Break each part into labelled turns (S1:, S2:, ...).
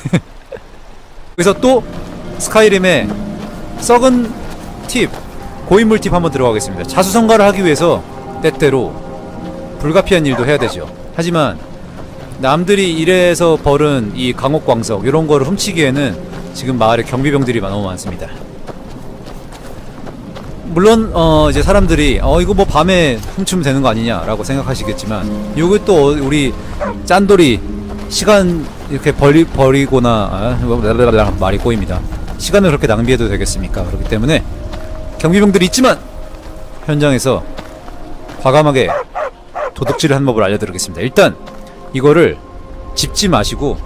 S1: 그래서 또 스카이림의 썩은 팁 고인물 팁 한번 들어가겠습니다. 자수성가를 하기 위해서 때때로 불가피한 일도 해야 되죠. 하지만 남들이 일해서 벌은 이 강옥광석 이런 거를 훔치기에는 지금 마을에 경비병들이 너무 많습니다. 물론 어 이제 사람들이 어 이거 뭐 밤에 훔치면 되는 거 아니냐라고 생각하시겠지만 요게 또 어- 우리 짠돌이 시간 이렇게 버리 버리거나 아, 말이 꼬입니다. 시간을 그렇게 낭비해도 되겠습니까? 그렇기 때문에 경비병들이 있지만 현장에서 과감하게 도둑질을 하는 법을 알려드리겠습니다. 일단 이거를 짚지 마시고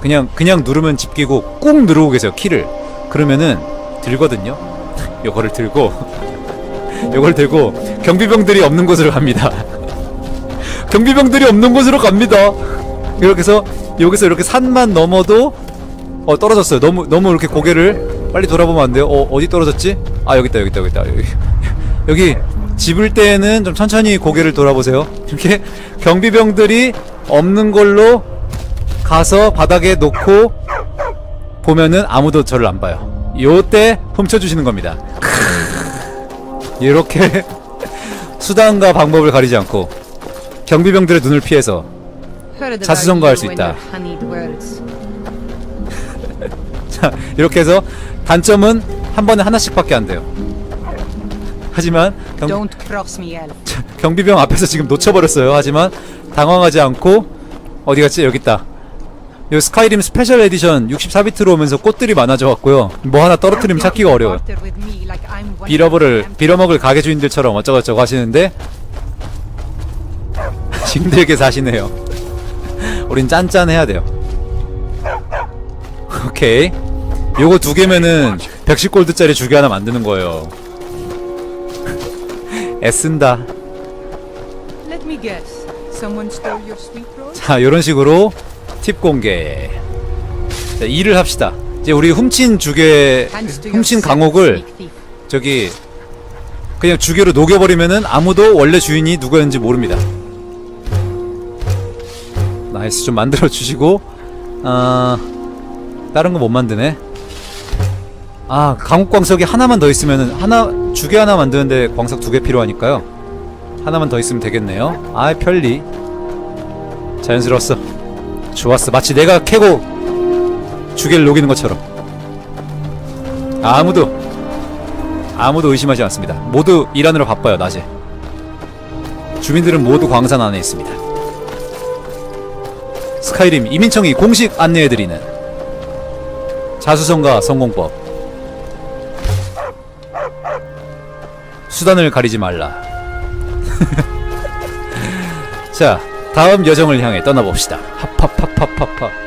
S1: 그냥 그냥 누르면 집기고 꾹 누르고 계세요 키를 그러면은 들거든요. 요거를 들고 요걸 들고 경비병들이 없는 곳으로 갑니다. 경비병들이 없는 곳으로 갑니다. 이렇게 해서 여기서 이렇게 산만 넘어도 어 떨어졌어요. 너무 너무 이렇게 고개를 빨리 돌아보면 안 돼요. 어 어디 떨어졌지? 아 여기 있다 여기 있다 여기 있다 여기 여기 집을 때는 좀 천천히 고개를 돌아보세요. 이렇게 경비병들이 없는 걸로 가서 바닥에 놓고 보면은 아무도 저를 안 봐요. 요때 훔쳐주시는 겁니다. 이렇게 수단과 방법을 가리지 않고 경비병들의 눈을 피해서 자수성가할 수 있다. 자 이렇게 해서 단점은 한 번에 하나씩밖에 안 돼요. 하지만 경. 경비병 앞에서 지금 놓쳐버렸어요. 하지만 당황하지 않고 어디 갔지? 여기 있다. 요 스카이림 스페셜 에디션 64비트로 오면서 꽃들이 많아져 갖고요. 뭐 하나 떨어뜨리면 찾기가 어려워요. 빌어버를. 빌어먹을 가게 주인들처럼 어쩌고저쩌고 하시는데 힘들게 사시네요. 우린 짠짠해야 돼요. 오케이. 요거 두 개면은 110골드짜리 주개 하나 만드는 거예요. 애쓴다. 자, 이런 식으로 팁 공개. 자, 일을 합시다. 이제 우리 훔친
S2: to
S1: 훔친 강옥을. 저기 그냥 주개로 녹여버리면은 아무도 원래 주인이 누구였는지 모릅니다. 나이스 좀 만들어 주시고 아 다른 거 못 만드네. 아 강옥 광석이 하나만 더 있으면은 하나 주개 하나 만드는데 광석 두 개 필요하니까요. 하나만 더 있으면 되겠네요. 아 편리. 자연스러웠어. 좋았어. 마치 내가 캐고 주개를 녹이는 것처럼. 아무도 아무도 의심하지 않습니다. 모두 일하느라 바빠요, 낮에. 주민들은 모두 광산 안에 있습니다. 스카이림 이민청이 공식 안내해드리는 자수성가 성공법. 수단을 가리지 말라. 자, 다음 여정을 향해 떠나봅시다. 합합합합합합.